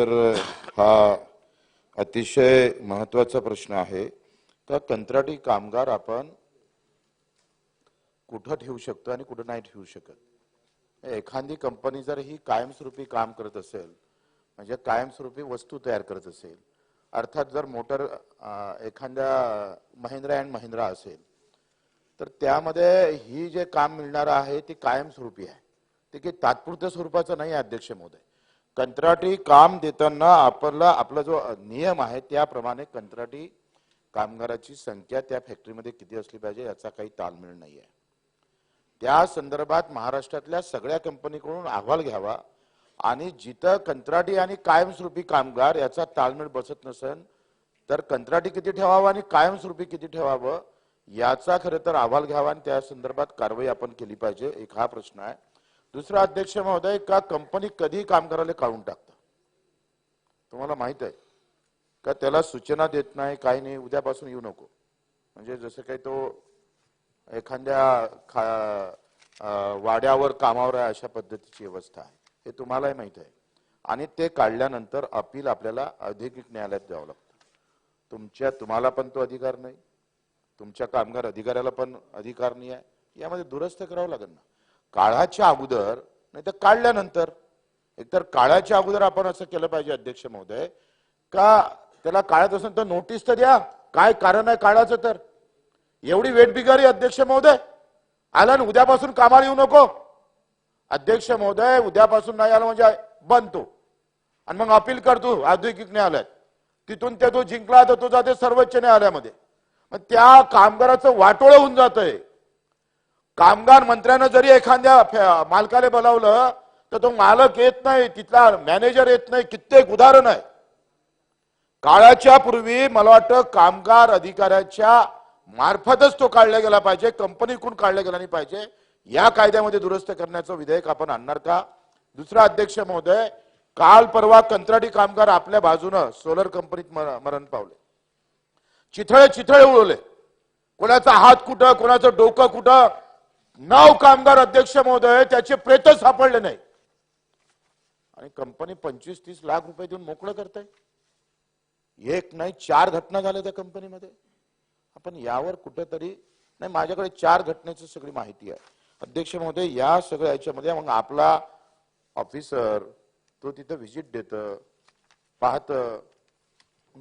तर हा अतिशय महत्त्वाचा प्रश्न आहे. तर कंत्राटी कामगार आपण कुठं ठेवू शकतो आणि कुठं नाही ठेवू शकत? एखादी कंपनी जर ही कायमस्वरूपी काम करत असेल म्हणजे कायमस्वरूपी वस्तू तयार करत असेल अर्थात जर मोटर एखाद्या महिंद्रा अँड महिंद्रा असेल तर त्यामध्ये ही जे काम मिळणार आहे ती कायमस्वरूपी आहे. ते की तात्पुरत्या स्वरूपाचं नाही अध्यक्ष महोदय. कंत्राटी काम देताना आपला आपला जो नियम आहे त्याप्रमाणे कंत्राटी कामगाराची संख्या त्या फॅक्टरीमध्ये किती असली पाहिजे याचा काही ताळमेळ नाही आहे त्या संदर्भात महाराष्ट्रातल्या सगळ्या कंपनीकडून अहवाल घ्यावा आणि जिथं कंत्राटी आणि कायमस्वरूपी कामगार याचा ताळमेळ बसत नसेल तर कंत्राटी किती ठेवावं आणि कायमस्वरूपी किती ठेवावं याचा खरं तर अहवाल घ्यावा आणि त्या संदर्भात कारवाई आपण केली पाहिजे एक हा प्रश्न आहे. दुसरा अध्यक्ष महोदय का कंपनी कधी कामगाराला काढून टाकतं? तुम्हाला माहीत आहे. का त्याला सूचना देत नाही काही नाही उद्यापासून येऊ नको. म्हणजे जसं काही तो एखाद्या खा वाड्यावर कामावर आहे अशा पद्धतीची व्यवस्था आहे. हे तुम्हालाही माहीत आहे. आणि ते काढल्यानंतर अपील आपल्याला औद्योगिक न्यायालयात द्यावं लागतं. तुमच्या तुम्हाला पण तो अधिकार नाही. तुमच्या कामगार अधिकाऱ्याला पण अधिकार नाही आहे. यामध्ये दुरुस्त करावं लागेल ना. काळाच्या अगोदर नाही तर काढल्यानंतर. एकतर काळाच्या अगोदर आपण असं केलं पाहिजे अध्यक्ष महोदय. का त्याला काढत असेल तर नोटीस तर द्या. काय कारण आहे काळाचं तर? एवढी वेट बिगारी अध्यक्ष महोदय. आला ना उद्यापासून कामाला येऊ नको. अध्यक्ष महोदय उद्यापासून नाही आला म्हणजे बंद तो. आणि मग अपील करतो औद्योगिक न्यायालयात. तिथून ते तो जिंकला तर तो जाते सर्वोच्च न्यायालयामध्ये. मग त्या कामगाराचं वाटोळं होऊन जातंय. कामगार मंत्र्यानं जरी एखाद्या मालकाला बोलावलं तर तो मालक येत नाही तिथला मॅनेजर येत नाही कित्येक उदाहरण आहे काळाच्या पूर्वी मला वाटतं कामगार अधिकाऱ्याच्या मार्फतच तो काढला गेला पाहिजे कंपनीकडून काढला गेला नाही पाहिजे. या कायद्यामध्ये दुरुस्त करण्याचं विधेयक आपण आणणार का? दुसरा अध्यक्ष महोदय काल परवा कंत्राटी कामगार आपल्या बाजूनं सोलर कंपनीत मरण पावले. चिथळे चिथळे उडवले. कोणाचा हात कुठं कोणाचं डोकं कुठं नऊ कामगार अध्यक्ष महोदय त्याचे प्रेत सापडले नाही. आणि कंपनी पंचवीस तीस लाख रुपये देऊन मोकळं करताय. एक नाही चार घटना झाल्या त्या कंपनीमध्ये. आपण यावर कुठेतरी नाही माझ्याकडे चार घटनेची सगळी माहिती आहे. अध्यक्ष महोदय या सगळ्या याच्यामध्ये मग आपला ऑफिसर तो तिथं व्हिजिट देत पाहत.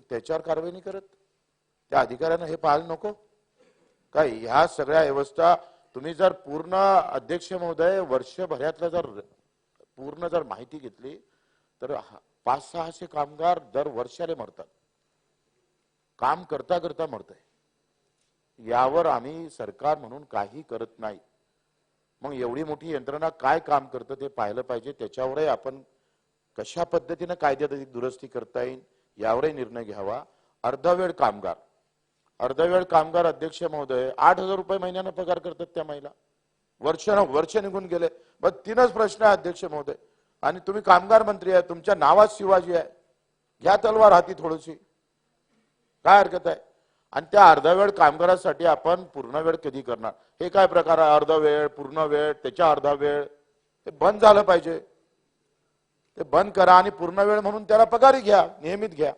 त्याच्यावर कारवाई नाही करत? त्या अधिकाऱ्यानं हे पाहायला नको? काय ह्या सगळ्या व्यवस्था तुम्ही जर पूर्ण अध्यक्ष महोदय वर्षभरातलं जर पूर्ण जर माहिती घेतली तर पाच सहाशे कामगार दर वर्षाला मरतात. काम करता करता मरतंय. यावर आम्ही सरकार म्हणून काही करत नाही. मग एवढी मोठी यंत्रणा काय काम करतं ते पाहिलं पाहिजे त्याच्यावरही आपण कशा पद्धतीनं कायद्यात दुरुस्ती करता येईल यावरही निर्णय घ्यावा. अर्धवेळ कामगार. अर्धवेळ कामगार अध्यक्ष महोदय आठ हजार रुपये महिन्यानं पगार करतात त्या महिला. वर्ष वर्ष निघून गेले. मग तीनच प्रश्न आहे अध्यक्ष महोदय. आणि तुम्ही कामगार मंत्री आहे तुमच्या नावात शिवाजी आहे. घ्या तलवार हाती थोडीशी. काय हरकत आहे? आणि त्या अर्धा वेळ कामगारासाठी आपण पूर्ण वेळ कधी करणार? हे काय प्रकार आहे? अर्धा वेळ पूर्ण वेळ त्याच्या अर्धा वेळ? ते बंद झालं पाहिजे. ते बंद करा आणि पूर्ण वेळ म्हणून त्याला पगारी घ्या नियमित घ्या.